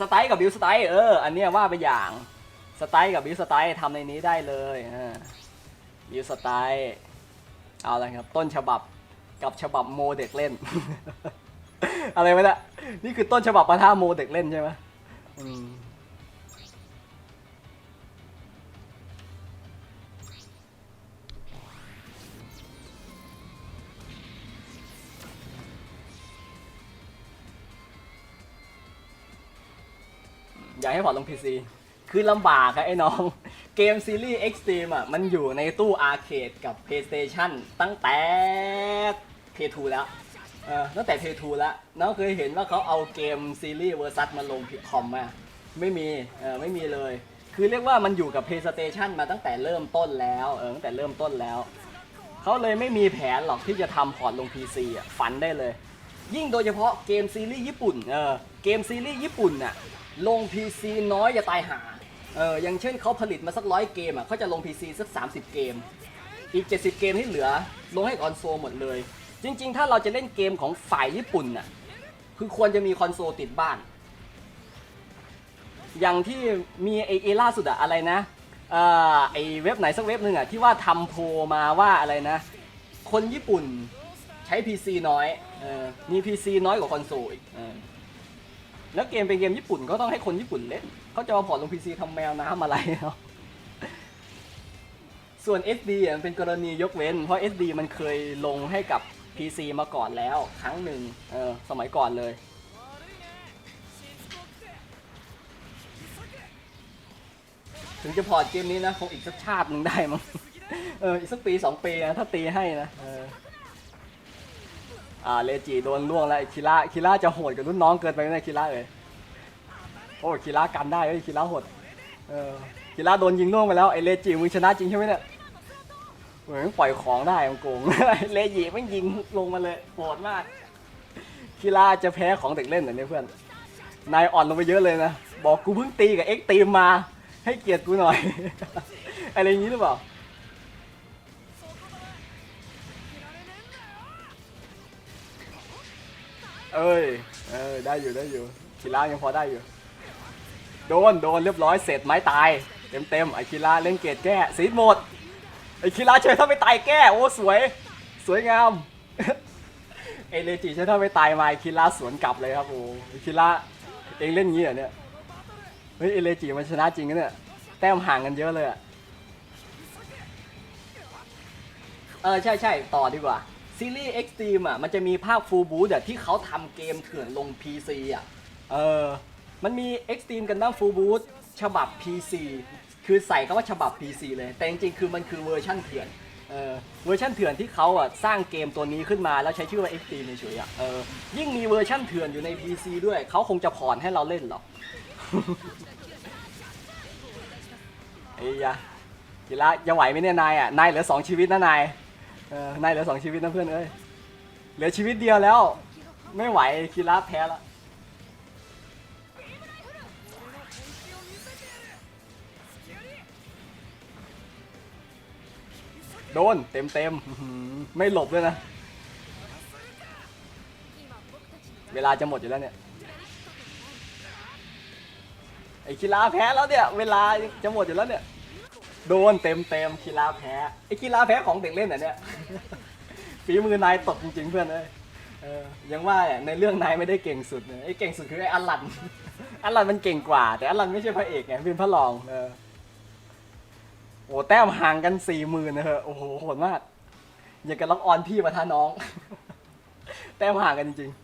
สไตล์กับบิวสไตล์เออ อันเนี้ยว่าไปอย่างสไตล์กับบิวสไตล์ทำในนี้ได้เลยบิวสไตล์เอาละครับต้นฉบับกับฉบับโมเด็กเล่น อะไรไม่ได้นี่คือต้นฉบับปะท่าโมเด็กเล่นใช่ไหม อยากให้พอร์ตลง PC คือลำบากครับไอ้น้อง เกมซีรีส์ Extreme อะมันอยู่ในตู้อาร์เคดกับ PlayStation ตั้งแต่ Play 2แล้วเออตั้งแต่ Play 2แล้วน้องเคยเห็นว่าเขาเอาเกมซีรีส์เวอร์ซัสมาลงคอมมาไม่มีเออไม่มีเลย คือเรียกว่ามันอยู่กับ PlayStation มาตั้งแต่เริ่มต้นแล้วเออตั้งแต่เริ่มต้นแล้วเขาเลยไม่มีแผนหรอกที่จะทำพอร์ตลง PC อะฝันได้เลย ยิ่งโดยเฉพาะเกมซีรีส์ญี่ปุ่นเออเกมซีรีส์ญี่ปุ่นน่ะ ลง PC น้อยจะตายหา เอออย่างเช่นเขาผลิตมาสักร้อยเกมอะเขาจะลง PC สัก 30 เกม อีก 70 เกมที่เหลือ ลงให้คอนโซลหมดเลย จริง ๆ ถ้าเราจะเล่นเกมของฝ่ายญี่ปุ่นน่ะ คือควรจะมีคอนโซลติดบ้าน อย่างที่มีไอเอล่าสุดอะอะไรนะ เอ่อไอเว็บไหนสักเว็บหนึ่งอะที่ว่าทำโพลมาว่าอะไรนะ คนญี่ปุ่นใช้ PC น้อย เออมี PC น้อยกว่าคอนโซลอีกเออ แล้วเกมเป็นเกมญี่ปุ่นก็ต้องให้คนญี่ปุ่นเล่นเขาจะมาพอร์ตลง PC ทำแมวน้ำอะไรเนาะส่วน SD อะมันเป็นกรณียกเว้น เพราะ SD มันเคยลงให้กับ PC มาก่อนแล้วครั้งหนึ่งเออสมัยก่อนเลย ถึงจะพอร์ตเกมนี้นะ คงอีกสักชาติหนึ่งได้มั้งเอออีกสักปีสองปีนะถ้าตีให้นะเออ อ่าเลจิโดนล่วงแล้วไอ้คิระคิระจะโหดกับรุ่นน้องเกินไปไหมคิระเอ้ยโอ้คิระกันได้เอ้ยคิระโหดเออคิระโดนยิงล่วงไปแล้วไอ้เลจิมึงชนะจริงใช่ไหมเนี่ยเหมือนปล่อยของได้มันโกง เลจิแมันยิงลงมาเลยโหดมากคิระจะแพ้ของเด็กเล่นเหรอเนี่ยเพื่อนนายอ่อนลงไปเยอะเลยนะบอกกูเพิ่งตีกับเอ็กตีมมา ให้เกียรติกูหน่อย อะไรอย่างนี้หรือเปล่า เอ้ย เออ ได้อยู่ได้อยู่คิระยังพอได้อยู่ โดน โดนเรียบร้อยเสร็จไม้ตาย เต็มเต็มไอคิระเล่นเกตแก้ซีดหมด ไอคิระเชยถ้าไม่ตายแก้ โอ้สวย สวยงาม เอเลจิใช่ถ้าไม่ตายมาไอคิระสวนกลับเลยครับโอ้ไอคิระเองเล่นงี้เหรอเนี่ย เฮ้ยเอเลจิมันชนะจริงนะเนี่ย แต้มห่างกันเยอะเลยอะเออใช่ใช่ต่อดีกว่า ซีรีส์ Extreme อะมันจะมีภาค Full Boot อะที่เขาทำเกมเถื่อนลง PC อะเออมันมี Extreme กันดั้ม Full Boot ฉบับ PC คือใส่คำว่าฉบับ PC เลย แต่จริงๆ คือมันคือเวอร์ชั่นเถื่อนเออเวอร์ชั่นเถื่อนที่เขาอะสร้างเกมตัวนี้ขึ้นมาแล้วใช้ชื่อว่า Extreme เฉยๆอะเออยิ่งมีเวอร์ชั่นเถื่อนอยู่ใน PC ด้วยเขาคงจะผ่อนให้เราเล่นหรอกไอ้ยะกีฬายังไหวไหมเนี่ยนายอะนายเหลือสองชีวิตนะนาย เออนายเหลือสองชีวิตนะเพื่อนเอ้ย เหลือชีวิตเดียวแล้ว ไม่ไหวกีฬาแพ้แล้วโดนเต็มเต็มๆไม่หลบด้วยนะ เวลาจะหมดอยู่แล้วเนี่ย ไอ้คีราแพ้แล้วเนี่ย เวลาจะหมดอยู่แล้วเนี่ย โดนเต็มเต็มๆคีราแพ้ไอ้คีราแพ้ของเด็กเล่นเหรอเนี่ยฝีมือนายตกจริงๆเพื่อนเอ้ยเออยังว่าเนี่ยในเรื่องนายไม่ได้เก่งสุดไอ้เก่งสุดคือไอ้อลันอลันมันเก่งกว่า แต่อลันไม่ใช่พระเอกไงเป็นพระรองเออโอ้แต้มห่างกันสี่หมื่นนะเฮะโอ้โหโหดมาก อย่ากับล็อกออนพี่มาท่าน้อง แต้มห่างกันจริงๆ